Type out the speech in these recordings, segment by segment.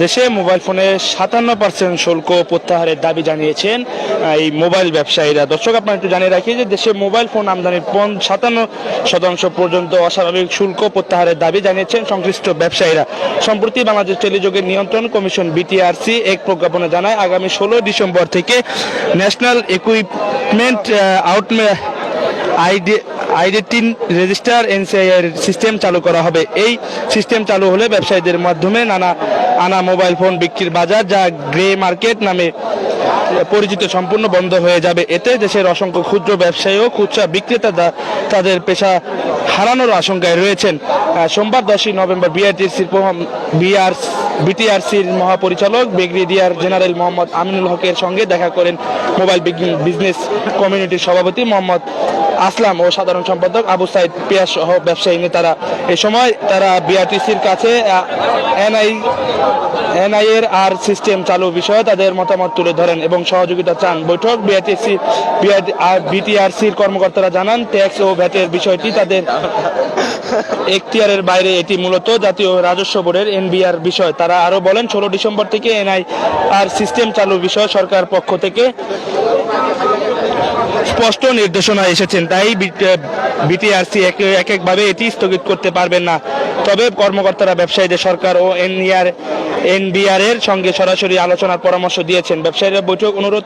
দেশে মোবাইল ফোনে সাতান্ন পার্সেন্ট শুল্ক প্রত্যাহারের দাবি জানিয়েছেন এই মোবাইল ব্যবসায়ীরা। দর্শক, আপনার একটু জানিয়ে রাখি যে দেশে মোবাইল ফোন আমদানির সাতান্ন শতাংশ পর্যন্ত অস্বাভাবিক শুল্ক প্রত্যাহারের দাবি জানিয়েছেন সংশ্লিষ্ট ব্যবসায়ীরা। সম্প্রতি বাংলাদেশ টেলিযোগের নিয়ন্ত্রণ কমিশন বিটিআরসি এক প্রজ্ঞাপনে জানায়, আগামী ষোলো ডিসেম্বর থেকে ন্যাশনাল ইকুইপমেন্ট আউটমে আইডি আইডেন্টিন রেজিস্টার, এনসিআইয়ের সিস্টেম চালু করা হবে। এই সিস্টেম চালু হলে ব্যবসায়ীদের মাধ্যমে নানা আনা মোবাইল ফোন বিক্রির বাজার যা গ্রে মার্কেট নামে পরিচিত সম্পূর্ণ বন্ধ হয়ে যাবে। এতে দেশের অসংখ্য ক্ষুদ্র ব্যবসায়ী ও খুচরা বিক্রেতা তাদের পেশা হারানোর আশঙ্কায় রয়েছেন। সোমবার দশই নভেম্বর বিআরটিসির বিআর বিটিআরসির মহাপরিচালক ব্রিগেডিয়ার জেনারেল মোহাম্মদ আমিনুল হকের সঙ্গে দেখা করেন মোবাইল বিজনেস কমিউনিটির সভাপতি মোহাম্মদ আসলাম ও সাধারণ সম্পাদক আবু সাইদ পিয়াস সহ ব্যবসায়ী নেতারা। এ সময় তারা বিআরটিসির কাছে এনআই এনআই এর আর সিস্টেম চালু বিষয়ে তাদের মতামত তুলে ধরেন এবং সহযোগিতা চান। বৈঠক বিটিআরসির কর্মকর্তারা জানান, ট্যাক্স ও ভ্যাটের বিষয়টি তাদের এখতিয়ারের বাইরে। এটি মূলত জাতীয় রাজস্ব বোর্ডের এনবিআর বিষয়। তারা আরও বলেন, ষোলো ডিসেম্বর থেকে এনআই আর সিস্টেম চালু বিষয় সরকার পক্ষ থেকে স্পষ্ট নির্দেশনা এসেছেন। তাই বিটিআরসি এক একভাবে এটি স্থগিত করতে পারবেন না। তবে কর্মকর্তারা, ব্যবসায়ীদের সরকার ও এনইআর, এনবিআর এর সঙ্গে সরাসরি আলোচনার পরামর্শ দিয়েছেন। ব্যবসায়ীরা বৈঠক অনুরোধ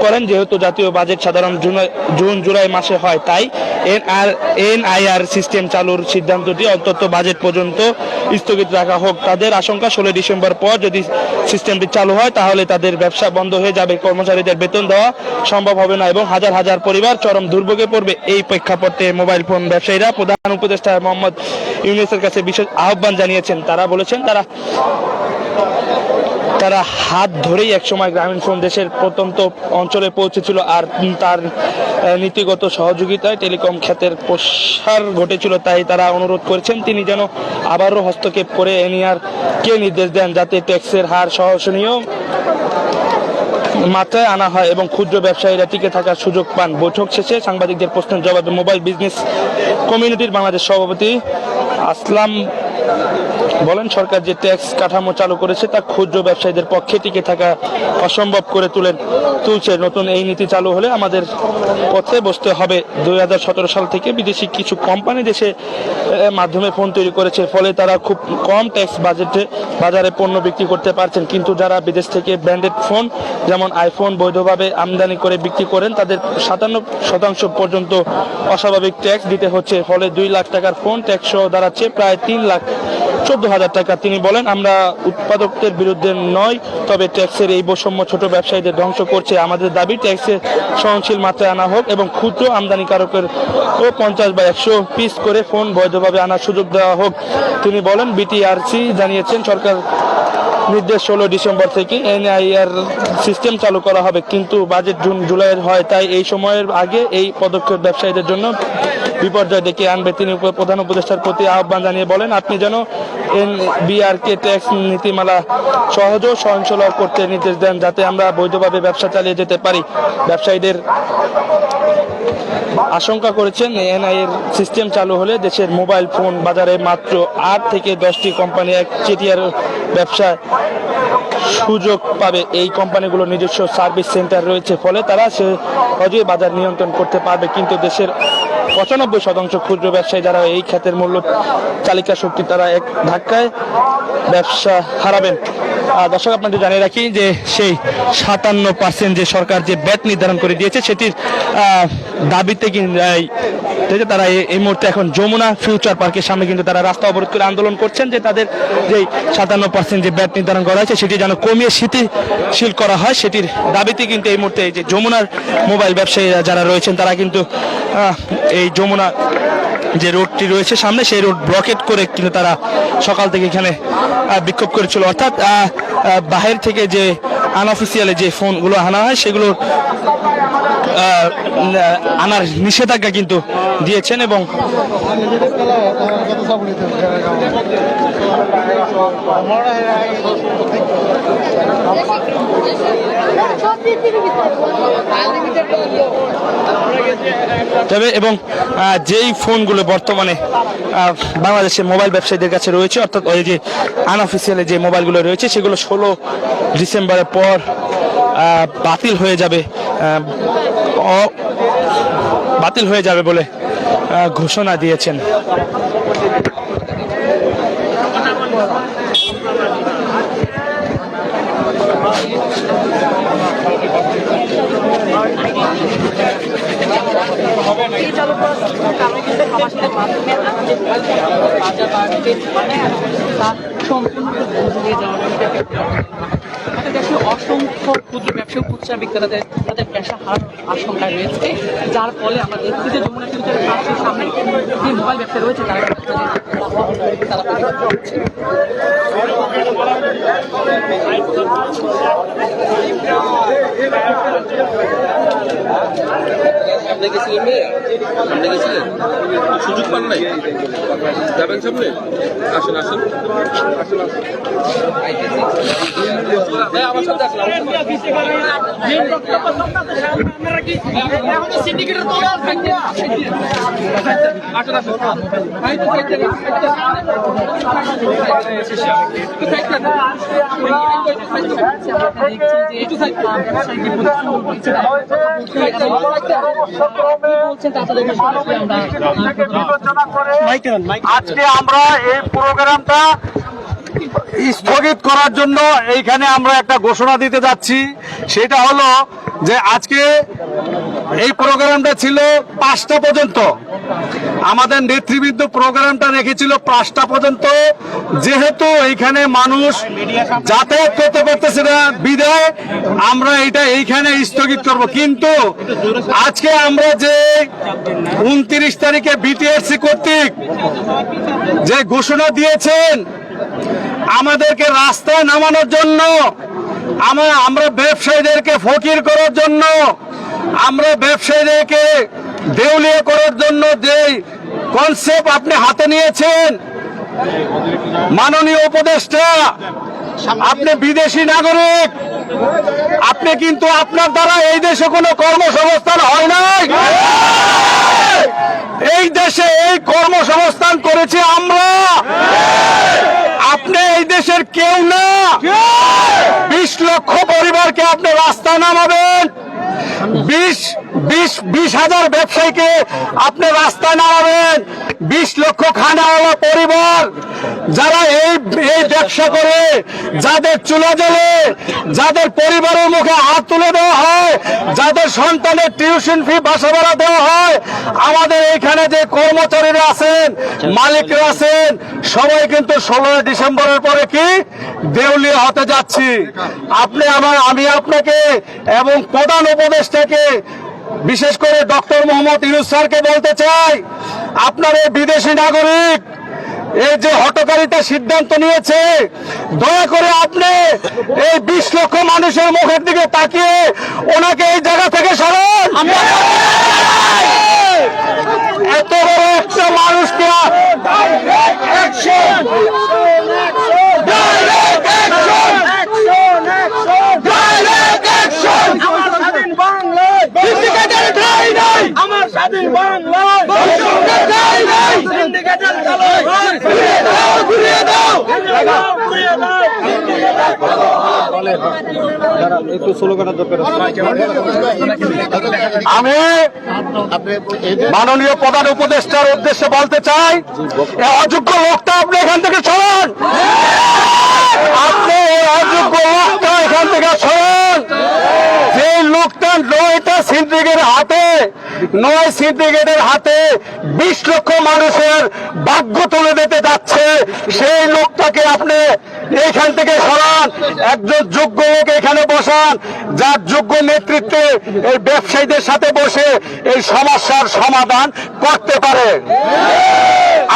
করেন, যেহেতু জাতীয় বাজেট সাধারণ জুন- জুলাই মাসে হয়, তাই এনআর, এনআইআর সিস্টেম চালুর সিদ্ধান্তটি অন্তত বাজেট পর্যন্ত স্থগিত রাখা হোক। তাদের আশঙ্কা, ষোলো ডিসেম্বর পর যদি সিস্টেমটি চালু হয়, তাহলে তাদের ব্যবসা বন্ধ হয়ে যাবে। কর্মচারীদের বেতন দেওয়া সম্ভব হবে না এবং হাজার হাজার পরিবার চরম দুর্ভোগে পড়বে। এই প্রেক্ষাপটে মোবাইল ফোন ব্যবসায়ীরা প্রধান উপদেষ্টা মোহাম্মদ ইউনিসের কাছে বিশেষ আহ্বান জানিয়েছেন। তারা বলেছেন তারা তারা হাত ধরেই একসময় গ্রামীণ ফোন দেশের প্রত্যন্ত অঞ্চলে পৌঁছেছিল আর তার নীতিগত সহযোগিতায় টেলিকম খাতের প্রসার ঘটেছিল তাই তারা অনুরোধ করেছেন তিনি যেন আবারও হস্তক্ষেপ করে এনিয়ার কে নির্দেশ দেন যাতে ট্যাক্সের হার সহসনীয় মাত্রায় আনা হয় এবং ক্ষুদ্র ব্যবসায়ীরা টিকে থাকার সুযোগ পান। বৈঠক শেষে সাংবাদিকদের প্রশ্নের জবাবে মোবাইল বিজনেস কমিউনিটির বাংলাদেশ সভাপতি আসলাম বলেন, সরকার যে ট্যাক্স কাঠামো চালু করেছে, তা ক্ষুদ্র ব্যবসায়ীদের পক্ষে টিকে থাকা অসম্ভব করে তুলেন, তুলছে। নতুন এই নীতি চালু হলে আমাদের পথে বসতে হবে। দুই হাজার সতেরো সাল থেকে বিদেশি কিছু কোম্পানি দেশে মাধ্যমে ফোন তৈরি করেছে। ফলে তারা খুব কম ট্যাক্স বাজেটে বাজারে পণ্য বিক্রি করতে পারছেন। কিন্তু যারা বিদেশ থেকে ব্র্যান্ডেড ফোন, যেমন আইফোন, বৈধভাবে আমদানি করে বিক্রি করেন, তাদের সাতান্ন শতাংশ পর্যন্ত অস্বাভাবিক ট্যাক্স দিতে হচ্ছে। ফলে দুই লাখ টাকার ফোন ট্যাক্স দাঁড়াচ্ছে। প্রায় তিন লাখ চোদ্দ হাজার টাকা তিনি বলেন, আমরা উৎপাদকদের বিরুদ্ধে নয়, তবে ট্যাক্সের এই বৈষম্য ছোট ব্যবসায়ীদের ধ্বংস করছে। আমাদের দাবি, ট্যাক্সের সহনশীল মাত্রায় আনা হোক এবং ক্ষুদ্র আমদানিকারকের ও পঞ্চাশ বা একশো পিস করে ফোন বৈধভাবে আনার সুযোগ দেওয়া হোক। তিনি বলেন, বিটিআরসি জানিয়েছেন, সরকার নির্দেশ ষোলো ডিসেম্বর থেকে এনআইআর সিস্টেম চালু করা হবে, কিন্তু বাজেট জুন, জুলাইয়ের হয়। তাই এই সময়ের আগে এই পদক্ষেপ ব্যবসায়ীদের জন্য বিপর্যয় ডেকে আনবে। তিনি প্রধান উপদেষ্টার প্রতি আহ্বান জানিয়ে বলেন, আপনি যেন এন বিআরকে ট্যাক্স নীতিমালা সহজ ও করতে নির্দেশ দেন, যাতে আমরা বৈধভাবে ব্যবসা চালিয়ে যেতে পারি। ব্যবসায়ীদের আশঙ্কা করেছেন এনআই এর সিস্টেম চালু হলে দেশের মোবাইল ফোন বাজারে মাত্র আট থেকে দশটি কোম্পানি এক চেটিয়ার ব্যবসায় সুযোগ পাবে এই কোম্পানিগুলোর নিজস্ব সার্ভিস সেন্টার রয়েছে ফলে তারা সে সহজেই বাজার নিয়ন্ত্রণ করতে পারবে। কিন্তু দেশের পঁচানব্বই শতাংশ ক্ষুদ্র ব্যবসায়ী যারা এই খাতের মূল্য চালিকা শক্তি তারা এক ধাক্কায় ব্যবসা হারাবেন। দর্শক, আপনাদের জানিয়ে রাখি যে সেই সাতান্ন পার্সেন্ট যে সরকার যে ব্যাট নির্ধারণ করে দিয়েছে, সেটির দাবিতে আছে, তারা এই- মুহূর্তে এখন যমুনা ফিউচার পার্কের সামনে কিন্তু তারা রাস্তা অবরোধ করে আন্দোলন করছেন যে তাদের যে সাতান্ন পার্সেন্ট যে ব্যাট নির্ধারণ করা হয়েছে সেটি যেন কমিয়ে শিথিলশীল করা হয় সেটির দাবিতে কিন্তু এই মুহূর্তে যে যমুনার মোবাইল ব্যবসায়ীরা যারা রয়েছেন তারা কিন্তু এই যমুনা যে রোডটি রয়েছে সামনে সেই রোড ব্লকেট করে কিন্তু তারা সকাল থেকে এখানে বিক্ষোভ করেছিল। অর্থাৎ বাহির থেকে যে আনঅফিসিয়ালে যে ফোনগুলো আনা হয় সেগুলো আহ, আনার নিষেধাজ্ঞা কিন্তু দিয়েছেন এবং তবে এবং যেই ফোনগুলো বর্তমানে বাংলাদেশের মোবাইল ব্যবসায়ীদের কাছে রয়েছে, অর্থাৎ ওই যে আনঅফিসিয়ালি যে মোবাইলগুলো রয়েছে, সেগুলো ষোলো ডিসেম্বরের পর বাতিল হয়ে যাবে বাতিল হয়ে যাবে বলে ঘোষণা দিয়েছেন। সম্পূর্ণ অসংখ্য ক্ষুদ্র ব্যবসায়ী, খুচরা বিক্রেতাদের তাদের পেশা হার আশঙ্কা রয়েছে। যার ফলে আমরা দেখছি যে যমুনা ফিউচার পার্কের সামনে যে মোবাইল ব্যবসা রয়েছে, তারা তারা প্রতিবাদ করছে। আপনি গেছিলেন মেয়ে আপনি গেছিলেন? সুযোগ পান নাই? যাবেন সামনে? আসেন আসেন। আসেন আসেন, আমার সাথে আসেন। সাথে আসেন। আসেন আজকে আমরা এই প্রোগ্রামটা স্থগিত করার জন্য এইখানে আমরা একটা ঘোষণা দিতে যাচ্ছি। সেটা হলো যে আজকে এই প্রোগ্রামটা ছিল পাঁচটা পর্যন্ত। আমাদের নেতৃবৃন্দ প্রোগ্রামটা রেখেছিল পাঁচটা পর্যন্ত। যেহেতু এইখানে মানুষ যাতায়াত করতে পারতেছে না বিদায়, আমরা এটা এইখানে স্থগিত করব। কিন্তু আজকে আমরা যে উনত্রিশ তারিখে বিটিআরসি কর্তৃক যে ঘোষণা দিয়েছেন, আমাদেরকে রাস্তায় নামানোর জন্য আমরা আমরা ব্যবসায়ীদেরকে ফকির করার জন্য, আমরা ব্যবসায়ীদেরকে দেউলিয়া করার জন্য যে কনসেপ্ট আপনি হাতে নিয়েছেন, মাননীয় উপদেষ্টা, আপনি বিদেশি নাগরিক, আপনি কিন্তু আপনার দ্বারা এই দেশে কোনো কর্মসংস্থান হয় নাই। এই দেশে এই কর্মসংস্থান করেছি আমরা। আপনি এই দেশের কেউ না। বিশ লক্ষ পরিবারকে আপনি রাস্তায় নামাবেন। বিশ বিশ বিশ হাজার ব্যবসায়ীকে আপনি রাস্তায় নামাবেন। বিশ লক্ষ খানাওয়ালা পরিবার যারা এই এই ব্যবসা করে, যাদের চুলা জ্বলে, যাদের পরিবারের মুখে হাত তুলে দেওয়া হয়, যাদের সন্তানের টিউশন ফি বাসা ভাড়া দেওয়া হয়, আমাদের এখানে যে কর্মচারীরা আছেন, মালিকরা আছেন, সবাই কিন্তু ষোলোই ডিসেম্বরের পরে কি দেউলিয়া হতে যাচ্ছি। আপনি আমার আমি আপনাকে এবং প্রধান উপদেষ্টাকে বিশেষ করে ডক্টর মোহাম্মদ ইউনুস স্যারকে বলতে চাই আপনার এই বিদেশি নাগরিক এই যে হটকারিতা সিদ্ধান্ত নিয়েছে দয়া করে আপনি এই বিশ লক্ষ মানুষের মুখের দিকে তাকিয়ে ওনাকে এই জায়গা থেকে সরান। এত বড় একটা মানুষকে আমি মাননীয় প্রধান উপদেষ্টার উদ্দেশ্যে বলতে চাই অযোগ্য লোকটা আপনি এখান থেকে সরান। আপনি অযোগ্য লোকটা এখান থেকে সরান। যে লোকটা নয়টা সিন্ডিকেটের হাতে, নয় সিন্ডিকেটের হাতে বিশ লক্ষ মানুষের ভাগ্য তুলে দিতে যাচ্ছে, সেই লোকটাকে আপনি এইখান থেকে সরান, একজন যোগ্য লোক এখানে বসান, যার যোগ্য নেতৃত্বে এই ব্যবসায়ীদের সাথে বসে এই সমস্যার সমাধান করতে পারে।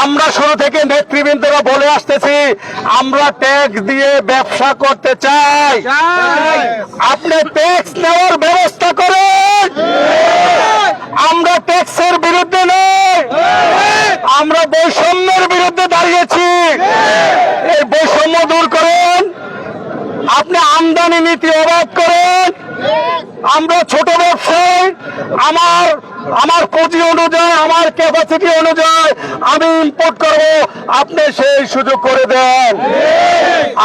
আমরা শুরু থেকে নেতৃবৃন্দরা বলে আসতেছি আমরা ট্যাক্স দিয়ে ব্যবসা করতে চাই। আপনি ট্যাক্স নেওয়ার ব্যবস্থা করেন। আমরা ট্যাক্সের বিরুদ্ধে নই। আমরা বৈষম্যের বিরুদ্ধে দাঁড়িয়েছি। এই বৈষম্য দূর করেন। আপনি আমদানি নীতি অবাধ করেন। আমরা ছোট ব্যবসায়ী আমার আমার পুঁজি অনুযায়ী, আমার ক্যাপাসিটি অনুযায়ী আমি ইম্পোর্ট করব। আপনি সেই সুযোগ করে দেন।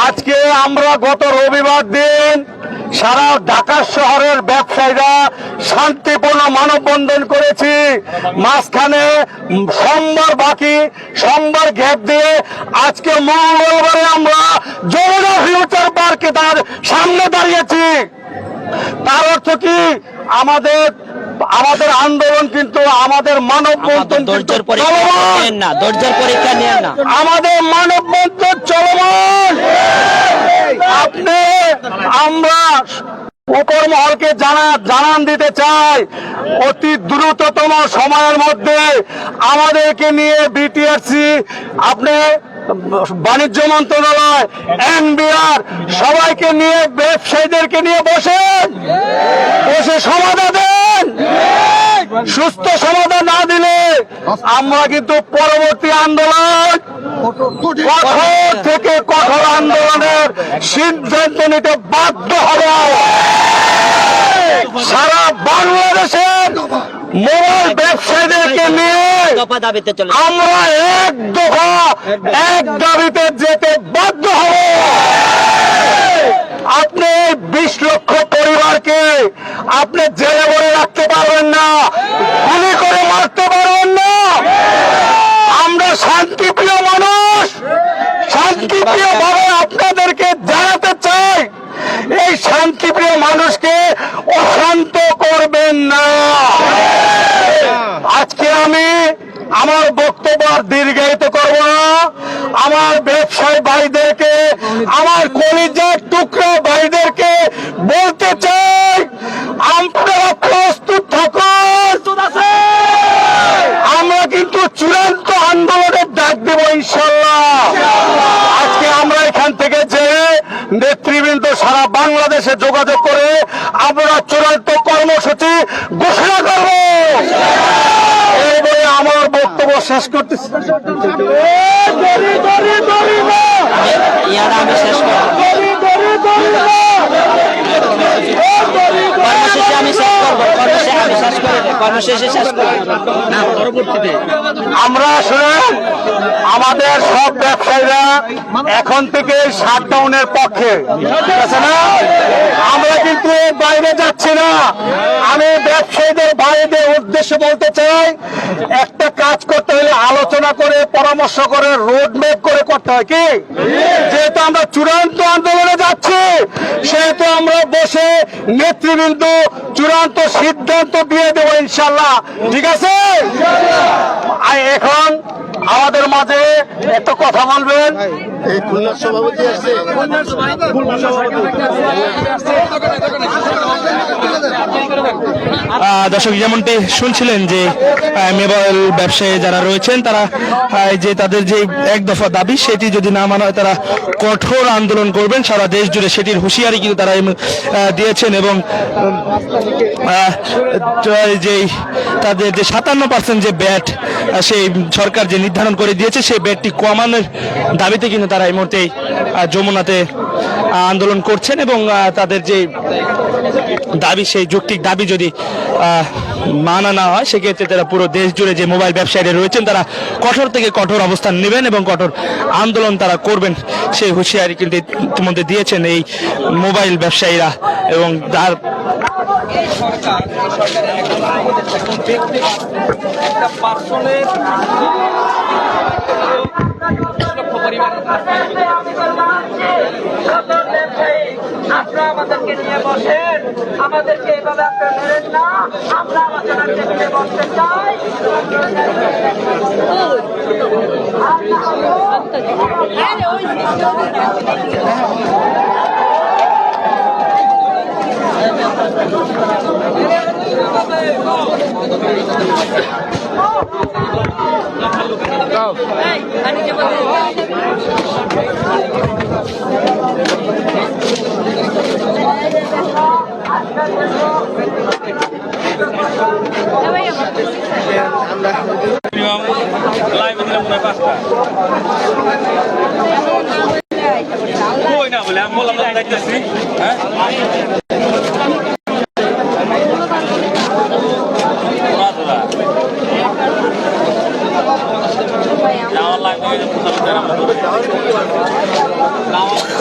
আজকে আমরা গত রবিবার দিন সারা ঢাকা শহরের ব্যবসায়ীরা শান্তিপূর্ণ মানববন্ধন করেছি। মাঝখানে সোমবার বাকি, সোমবার গ্যাপ দিয়ে আজকে মঙ্গলবারে আমরা জরুরি ফিউচার পার্কে তার সামনে দাঁড়িয়েছি। তার অর্থ কি? আমাদের আমাদের আন্দোলন কিন্তু আমাদের কিন্তু ধৈর্যের পরীক্ষা। নেন না ধৈর্যের পরীক্ষা নেন না। আমাদের মানববন্ধন চলমান। আপনি আমরা উপর মহলকে জানা জানান দিতে চাই অতি দ্রুততম সময়ের মধ্যে আমাদেরকে নিয়ে বিটিআরসি আপনি বাণিজ্য মন্ত্রণালয় এনবিআর সবাইকে নিয়ে ব্যবসায়ীদেরকে নিয়ে বসেন। বসে সমাধান দেন সুস্থ সমাধান না দিলে আমরা কিন্তু পরবর্তী আন্দোলন কঠোর থেকে কঠোর আন্দোলনের সিদ্ধান্ত নিতে বাধ্য হবে। সারা বাংলাদেশের মোবাইল ব্যবসায়ীদেরকে নিয়ে আমরা এক দফা এক দাবিতে যেতে বাধ্য হব আপনি বিশ লক্ষ পরিবারকে আপনি জেলে বলে রাখতে পারবেন না গুলি করে মারতে পারবেন না আমরা শান্তিপ্রিয় মানুষ শান্তিপ্রিয় ভাবে আপনাদেরকে জানাতে চাই এই শান্তিপ্রিয় মানুষকে অশান্ত করবেন না আজকে আমি আমার বক্তব্য আর দীর্ঘায়িত করব না আমার ব্যবসায়ী ভাইদেরকে আমার কলিজার টুকরা ভাইদেরকে বলতে চাই আপনারা প্রস্তুত থাকুন আমরা কিন্তু চূড়ান্ত আন্দোলনের ডাক দেব ইনশাল্লাহ আজকে আমরা এখান থেকে যে নেতৃবৃন্দ সারা বাংলাদেশে যোগাযোগ করে আমরা চূড়ান্ত কর্মসূচি ঘোষণা করব এই বলে আমার বক্তব্য শেষ করতেছি আমি শেষ করব কর্মশেষে আমি শেষ করব কর্মশেষে আমি শেষ করে না পরবর্তীতে। আমরা আসলে আমাদের সব ব্যবসায়ীরা এখন থেকে শাটডাউনের পক্ষে। ঠিক আছে না? আমরা কিন্তু বাইরে যাচ্ছি না। আমি ব্যবসায়ীদের বাইরে উদ্দেশ্য বলতে চাই একটা কাজ করতে হলে আলোচনা করে পরামর্শ করে রোড ম্যাপ করে করতে হয় কি? যেহেতু আমরা চূড়ান্ত আন্দোলনে যাচ্ছি সেহেতু আমরা বসে নেতৃবৃন্দ চূড়ান্ত সিদ্ধান্ত দিয়ে দেবো ইনশাল্লাহ। ঠিক আছে? এখন আমাদের মাঝে একটা কথা বলবেন। খুলনার সভাপতি আসছে। আহ, দর্শক যেমনটি শুনছিলেন যে আহ, মোবাইল ব্যবসায়ী যারা রয়েছেন তারা যে তাদের যে এক দফা দাবি সেটি যদি না মানা হয় তারা কঠোর আন্দোলন করবেন। সারা দেশ জুড়ে সেটির হুঁশিয়ারি কিন্তু তারা দিয়েছেন এবং যেই যে তাদের যে সাতান্ন পার্সেন্ট যে ব্যাট সেই সরকার যে নির্ধারণ করে দিয়েছে, সেই ব্যাটটি কমানোর দাবিতে কিন্তু তারা এই মুহূর্তে যমুনাতে আন্দোলন করছেন এবং তাদের যে দাবি, সেই যৌক্তিক দাবি যদি মানা না হয়, সেক্ষেত্রে তারা পুরো দেশ জুড়ে যে মোবাইল ব্যবসায়ীরা রয়েছেন, তারা কঠোর থেকে কঠোর অবস্থান নেবেন এবং কঠোর আন্দোলন তারা করবেন। সেই হুঁশিয়ারি কিন্তু ইতিমধ্যে দিয়েছেন এই মোবাইল ব্যবসায়ীরা এবং তার একটা আপনারা আমাদেরকে নিয়ে বসেন। আমাদেরকে এভাবে আপনারা ধরেন না। আমরা আমাদের টেবিলে বসতে চাই। লাইভে বললাম না যাইতেছি। হ্যাঁ যাওয়ার লাগবে ওই যে প্রথমে আমরা ধরে সাইকেল দিয়ে কেউ না জায়গায় আমরা এলো যে কালের কালের ভাই আরে